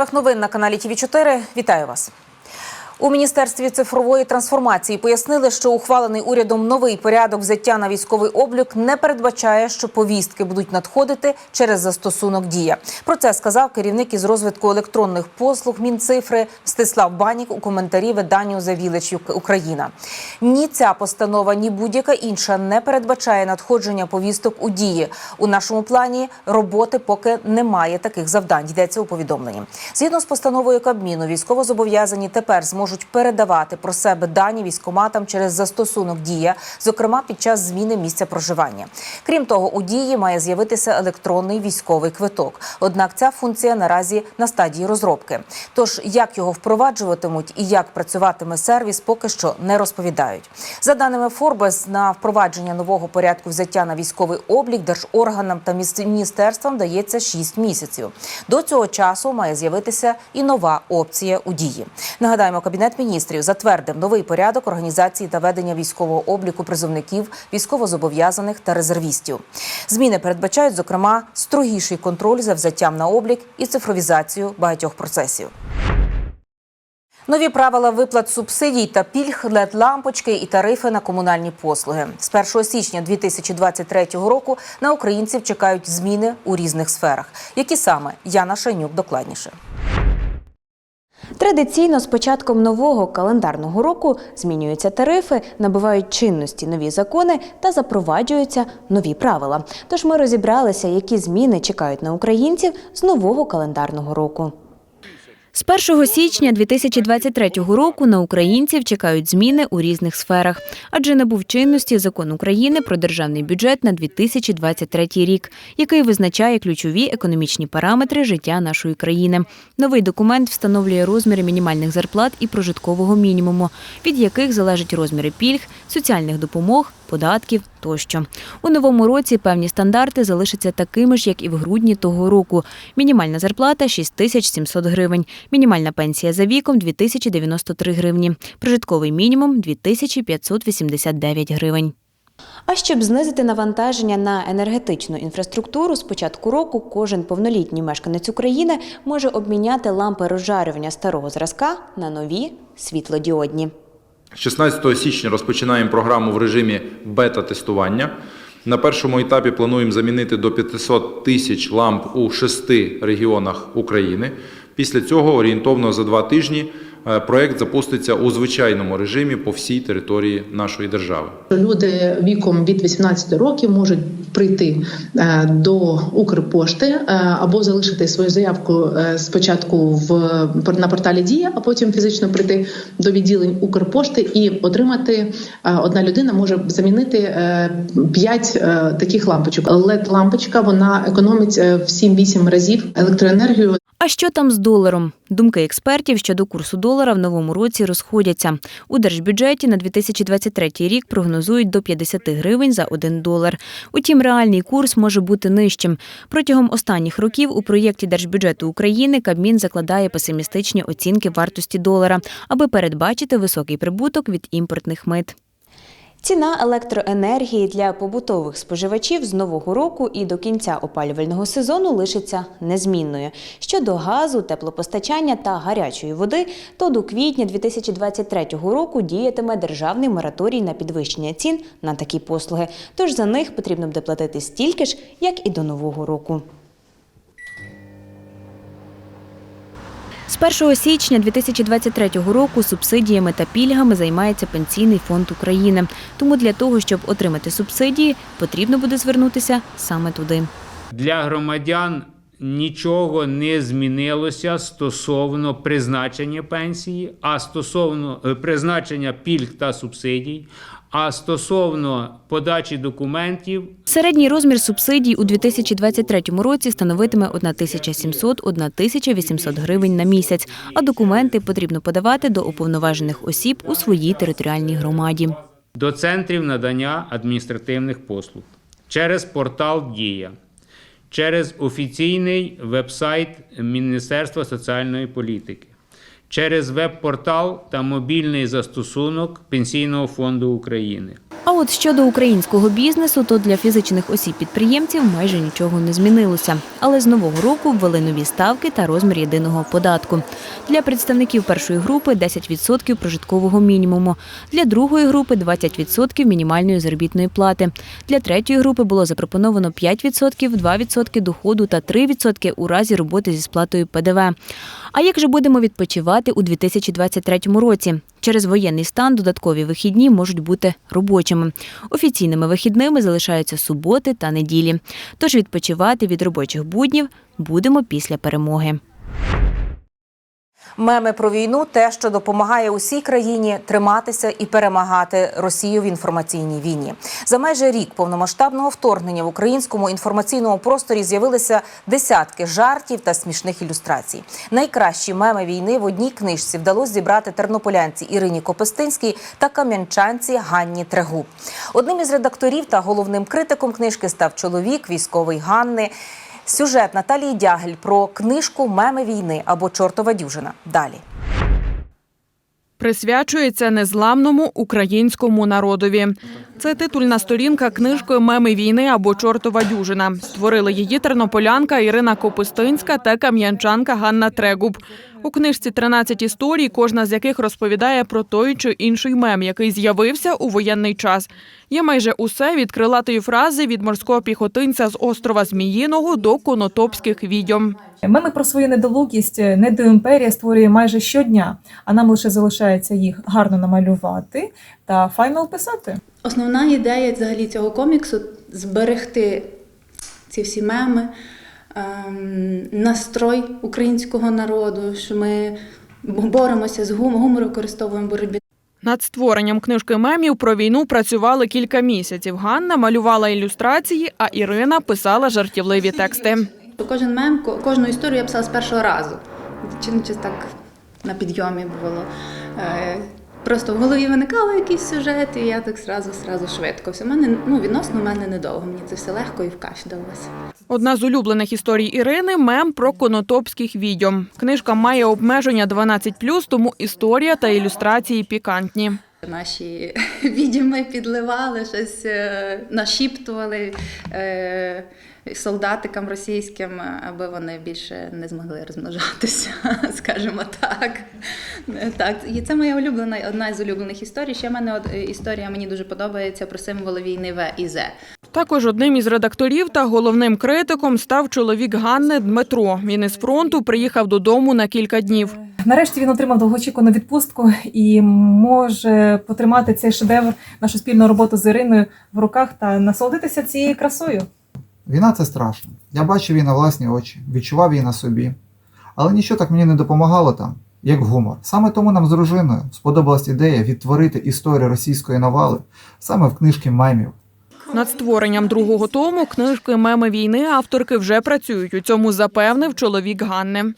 Місцевих новин на каналі ТВ 4 Вітаю вас. У міністерстві цифрової трансформації пояснили, що ухвалений урядом новий порядок взяття на військовий облік не передбачає, що повістки будуть надходити через застосунок дія. Про це сказав керівник із розвитку електронних послуг Мінцифри Мстислав Банік у коментарі виданню «The Village Україна. Ні, ця постанова, ні будь-яка інша не передбачає надходження повісток у дії. У нашому плані роботи поки немає таких завдань. Йдеться у повідомленні. Згідно з постановою Кабміну, військовозобов'язані тепер зможуть передавати про себе дані військоматам через застосунок дія, зокрема під час зміни місця проживання. Крім того, у дії має з'явитися електронний військовий квиток. Однак ця функція наразі на стадії розробки. Тож як його впроваджуватимуть і як працюватиме сервіс, поки що не розповідають. За даними Форбес, на впровадження нового порядку взяття на військовий облік держорганам та міністерствам дається 6 місяців. До цього часу має з'явитися і нова опція у дії. Нагадаємо, кабінет міністрів затвердив новий порядок організації та ведення військового обліку призовників, військовозобов'язаних та резервістів. Зміни передбачають, зокрема, строгіший контроль за взяттям на облік і цифровізацію багатьох процесів. Нові правила виплат субсидій та пільг, led лампочки і тарифи на комунальні послуги. З 1 січня 2023 року на українців чекають зміни у різних сферах. Які саме Яна Шайнюк докладніше. Традиційно з початком нового календарного року змінюються тарифи, набувають чинності нові закони та запроваджуються нові правила. Тож ми розібралися, які зміни чекають на українців з нового календарного року. З 1 січня 2023 року на українців чекають зміни у різних сферах, адже набув чинності закон України про державний бюджет на 2023 рік, який визначає ключові економічні параметри життя нашої країни. Новий документ встановлює розміри мінімальних зарплат і прожиткового мінімуму, від яких залежать розміри пільг, соціальних допомог, податків тощо. У новому році певні стандарти залишаться такими ж, як і в грудні того року. Мінімальна зарплата 6700 гривень, мінімальна пенсія за віком 2093 гривні, прожитковий мінімум 2589 гривень. А щоб знизити навантаження на енергетичну інфраструктуру, з початку року кожен повнолітній мешканець України може обміняти лампи розжарювання старого зразка на нові світлодіодні. 16 січня розпочинаємо програму в режимі бета-тестування. На першому етапі плануємо замінити до 500 тисяч ламп у шести регіонах України. Після цього орієнтовно за два тижні проект запуститься у звичайному режимі по всій території нашої держави. Люди віком від 18 років можуть прийти е, до Укрпошти е, або залишити свою заявку е, спочатку в на порталі Дія, а потім фізично прийти до відділень Укрпошти і отримати е, одна людина може замінити 5 таких лампочок. led лампочка вона економить е, в 7-8 разів електроенергію. А що там з доларом? Думки експертів щодо курсу долара в новому році розходяться. У держбюджеті на 2023 рік прогнозують до 50 гривень за 1 долар. Утім, реальний курс може бути нижчим. Протягом останніх років у проєкті держбюджету України Кабмін закладає песимістичні оцінки вартості долара, аби передбачити високий прибуток від імпортних мит. Ціна електроенергії для побутових споживачів з нового року і до кінця опалювального сезону лишиться незмінною. Щодо газу, теплопостачання та гарячої води, то до квітня 2023 року діятиме державний мораторій на підвищення цін на такі послуги. Тож за них потрібно буде платити стільки ж, як і до нового року. З 1 січня 2023 року субсидіями та пільгами займається Пенсійний фонд України. Тому для того, щоб отримати субсидії, потрібно буде звернутися саме туди. Для громадян нічого не змінилося стосовно призначення пенсії, а стосовно е, призначення пільг та субсидій. А стосовно подачі документів, Середній розмір субсидій у 2023 році становитиме 1700-1800 гривень на місяць, а документи потрібно подавати до уповноважених осіб у своїй територіальній громаді. до центрів надання адміністративних послуг через портал Дія, через офіційний веб-сайт Міністерства соціальної політики, через веб-портал та мобільний застосунок Пенсійного фонду України. А от щодо українського бізнесу, то для фізичних осіб-підприємців майже нічого не змінилося. Але з нового року ввели нові ставки та розмір єдиного податку. Для представників першої групи 10% прожиткового мінімуму, для другої групи 20% мінімальної заробітної плати. Для третьої групи було запропоновано 5%, 2% доходу та 3% у разі роботи зі сплатою ПДВ. А як же будемо відпочивати у 2023 році? Через воєнний стан додаткові вихідні можуть бути робочими. Офіційними вихідними залишаються суботи та неділі. Тож відпочивати від робочих буднів будемо після перемоги. Меми про війну те, що допомагає усій країні триматися і перемагати Росію в інформаційній війні. За майже рік повномасштабного вторгнення в українському інформаційному просторі з'явилися десятки жартів та смішних ілюстрацій. Найкращі меми війни в одній книжці вдалося зібрати тернополянці Ірині Копистинській та кам'янчанці Ганні Трегуб. Одним із редакторів та головним критиком книжки став чоловік військовий Ганни. Сюжет Наталії Дягель про книжку Меми війни або Чортова дюжина. Далі. присвячується незламному українському народові. Це титульна сторінка книжки Меми війни або Чортова дюжина. Створили її тернополянка Ірина Копустинська та кам'янчанка Ганна Трегуб. У книжці 13 історій, кожна з яких розповідає про той чи інший мем, який з'явився у воєнний час. Є майже усе від крилатої фрази від морського піхотинця з острова Зміїного до конотопських відьом. Меми про свою недолугість недоімперія створює майже щодня, а нам лише залишається їх гарно намалювати та файно описати. Основна ідея взагалі цього коміксу зберегти ці всі меми, ем, настрой українського народу, що ми боремося з гумором, гумор використовуємо в боротьбі Над створенням книжки мемів про війну працювали кілька місяців. Ганна малювала ілюстрації, а Ірина писала жартівливі тексти. Кожен мем, ко- кожну історію я писала з першого разу. Чи не так на підйомі було. Просто в голові виникали якісь сюжети, і я так зразу, зразу швидко. Все мене ну відносно в мене недовго. Мені це все легко і в каші далося. Одна з улюблених історій Ірини мем про конотопських відьом. Книжка має обмеження 12+, тому історія та ілюстрації пікантні. Наші відьми підливали, щось е, нашіптували е, солдатикам російським, аби вони більше не змогли розмножатися, скажімо так. Е, так. І це моя улюблена, одна з улюблених історій. Ще в мене історія мені дуже подобається про символи війни В і З. Також одним із редакторів та головним критиком став чоловік Ганни Дмитро. Він із фронту приїхав додому на кілька днів. Нарешті він отримав довгоочікувану відпустку і може потримати цей шедевр, нашу спільну роботу з Іриною в руках та насолодитися цією красою. Війна це страшно. Я бачив її на власні очі, відчував її на собі. Але нічого так мені не допомагало там, як гумор. Саме тому нам з дружиною сподобалась ідея відтворити історію російської навали саме в книжці мемів. Над створенням другого тому книжки Меми війни авторки вже працюють. У цьому запевнив чоловік Ганни.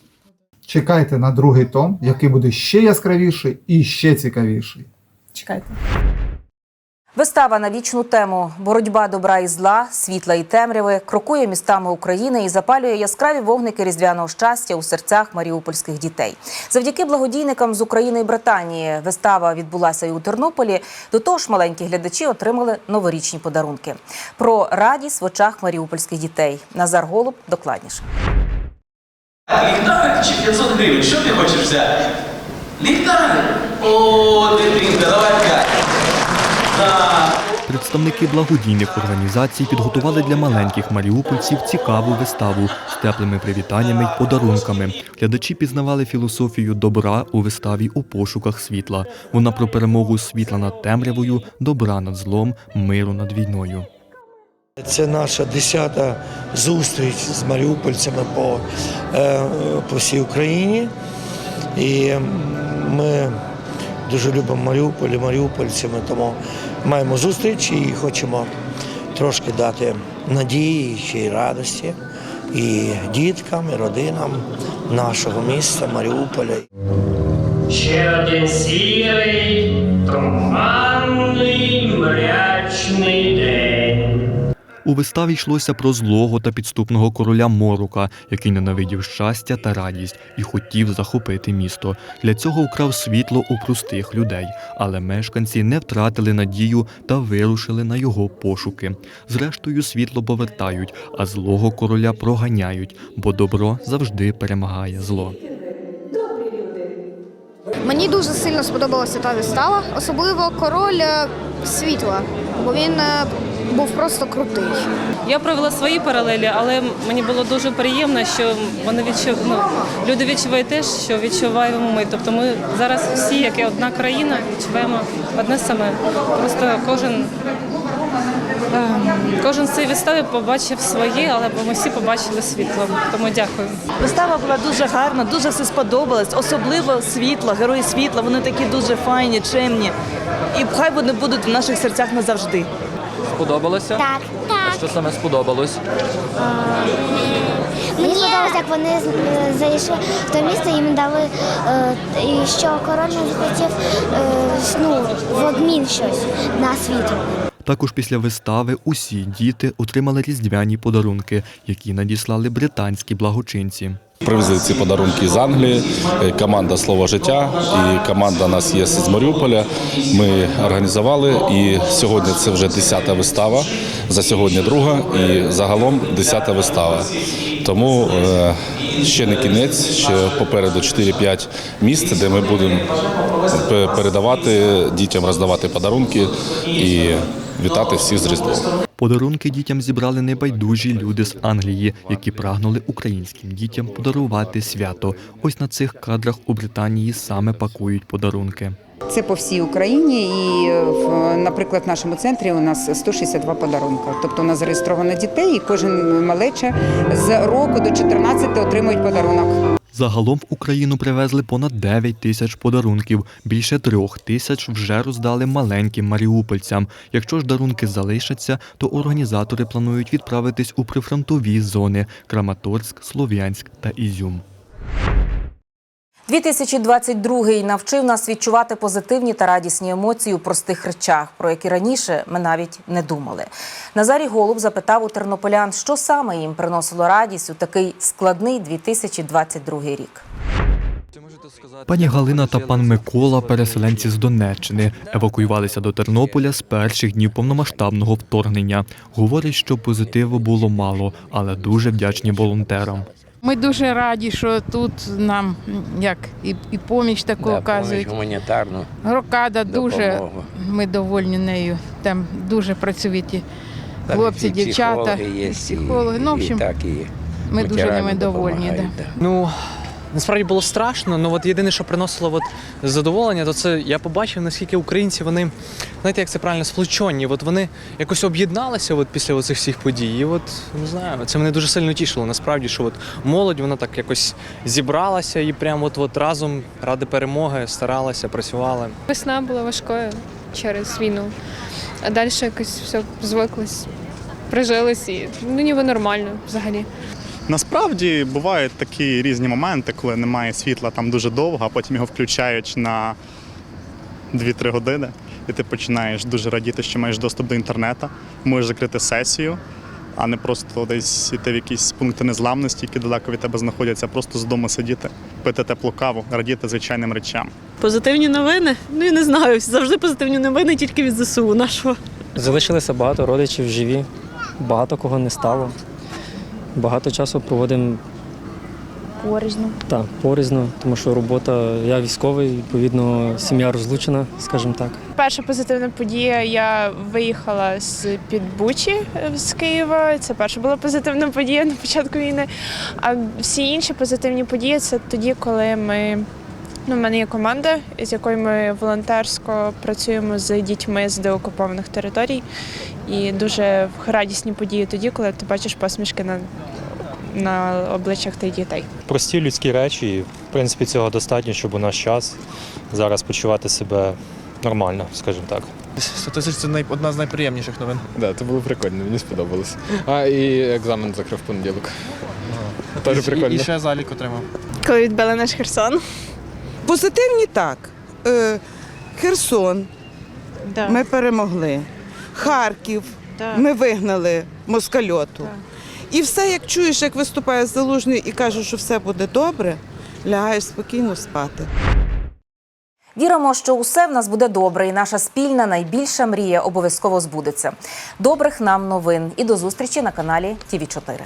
Чекайте на другий том, який буде ще яскравіший і ще цікавіший. Чекайте. Вистава на вічну тему боротьба добра і зла, світла і темряви крокує містами України і запалює яскраві вогники різдвяного щастя у серцях маріупольських дітей. Завдяки благодійникам з України і Британії вистава відбулася і у Тернополі. До того ж, маленькі глядачі отримали новорічні подарунки. Про радість в очах маріупольських дітей. Назар Голуб докладніше. Ліхтарик чи 500 гривень? Що ти хочеш взяти? Ліхтарик? О, дитинка, давай п'ять. Представники благодійних організацій підготували для маленьких маріупольців цікаву виставу з теплими привітаннями й подарунками. Глядачі пізнавали філософію добра у виставі у пошуках світла. Вона про перемогу світла над темрявою, добра над злом, миру над війною. Це наша десята зустріч з маріупольцями по, е, по всій Україні. І ми дуже любимо Маріуполь і маріупольцями, тому маємо зустріч і хочемо трошки дати надії, ще й радості і діткам, і родинам нашого міста Маріуполя. Ще один сірий, У виставі йшлося про злого та підступного короля Морука, який ненавидів щастя та радість і хотів захопити місто. Для цього вкрав світло у простих людей, але мешканці не втратили надію та вирушили на його пошуки. Зрештою, світло повертають, а злого короля проганяють, бо добро завжди перемагає зло. Мені дуже сильно сподобалася та вистава, особливо король е, світла, бо він е, був просто крутий. Я провела свої паралелі, але мені було дуже приємно, що вони відчув... ну, люди відчувають те, що відчуваємо ми. Тобто ми зараз всі, як і одна країна, відчуваємо одне саме. Просто кожен. ем, Кожен з цієї вистави побачив своє, але ми всі побачили світло. Тому дякую. Вистава була дуже гарна, дуже все сподобалось, особливо світло, герої світла. Вони такі дуже файні, чемні. І хай вони будуть в наших серцях назавжди. Сподобалося? Так, так. Що саме сподобалось? Мені сподобалося, як вони зайшли в те місто, їм дали, е, і що король не захотів е, ну, в обмін щось на світло. Також після вистави усі діти отримали різдвяні подарунки, які надіслали британські благочинці. Привезли ці подарунки з Англії. е, Команда Слово життя і команда нас є з Маріуполя. Ми організували і сьогодні це вже 10-та вистава. За сьогодні друга і загалом 10-та вистава. Тому е, ще не кінець, ще попереду 4-5 місць, де ми будемо передавати дітям, роздавати подарунки і вітати всіх з Різдвом. Подарунки дітям зібрали небайдужі люди з Англії, які прагнули українським дітям подарувати свято. Ось на цих кадрах у Британії саме пакують подарунки. Це по всій Україні, і в, наприклад, в нашому центрі у нас 162 подарунка. Тобто у нас зареєстровано дітей, і кожен малеча з року до 14 отримують подарунок. Загалом в Україну привезли понад 9 тисяч подарунків. Більше трьох тисяч вже роздали маленьким маріупольцям. Якщо ж дарунки залишаться, то організатори планують відправитись у прифронтові зони Краматорськ, Слов'янськ та Ізюм. 2022 навчив нас відчувати позитивні та радісні емоції у простих речах, про які раніше ми навіть не думали. Назарій Голуб запитав у тернополян, що саме їм приносило радість у такий складний 2022 рік. Пані Галина та пан Микола, переселенці з Донеччини, евакуювалися до Тернополя з перших днів повномасштабного вторгнення. Говорять, що позитиву було мало, але дуже вдячні волонтерам. Ми дуже раді, що тут нам як і, і поміч таку Да, оказують. поміч гуманітарну Рокада дуже ми довольні нею. Там дуже працюють Там хлопці, і дівчата, психологи є, і психологи. Ну, в і так, і ми дуже ними довольні. да. Ну, насправді було страшно, але от єдине, що приносило от задоволення, то це я побачив, наскільки українці вони, знаєте, як це правильно, сплочені. От вони якось об'єдналися от після оцих всіх подій. І от не знаю, це мене дуже сильно тішило. Насправді, що от молодь вона так якось зібралася і прямо от, от разом ради перемоги старалася, працювала. Весна була важкою через війну, а далі якось все звиклось, прижилось і ну ніби нормально взагалі. Насправді бувають такі різні моменти, коли немає світла там дуже довго, а потім його включають на 2-3 години, і ти починаєш дуже радіти, що маєш доступ до інтернету, можеш закрити сесію, а не просто десь йти в якісь пункти незламності, які далеко від тебе знаходяться, а просто з дому сидіти, пити теплу каву, радіти звичайним речам. Позитивні новини? Ну я не знаю. Завжди позитивні новини тільки від ЗСУ нашого. Залишилося багато родичів живі, багато кого не стало. Багато часу проводимо Порізно. так, порізно, тому що робота, я військовий, відповідно, сім'я розлучена, скажімо так. Перша позитивна подія. Я виїхала з під Бучі е, з Києва. Це перша була позитивна подія на початку війни. А всі інші позитивні події це тоді, коли ми. Ну, в мене є команда, з якою ми волонтерсько працюємо з дітьми з деокупованих територій. І дуже радісні події тоді, коли ти бачиш посмішки на, на обличчях тих дітей. Прості людські речі, і, в принципі, цього достатньо, щоб у наш час зараз почувати себе нормально, скажімо так. Це, це най- одна з найприємніших новин. Так, це було прикольно, мені сподобалось. А і екзамен закрив в понеділок. Теж прикольно. І, ще залік отримав. Коли відбили наш Херсон. Позитивні так. Е, Херсон. Ми перемогли. Харків. Так. Ми вигнали москальоту. І все, як чуєш, як виступає залужний і каже, що все буде добре, лягаєш спокійно спати. Віримо, що усе в нас буде добре, і наша спільна найбільша мрія обов'язково збудеться. Добрих нам новин і до зустрічі на каналі ТІВІ 4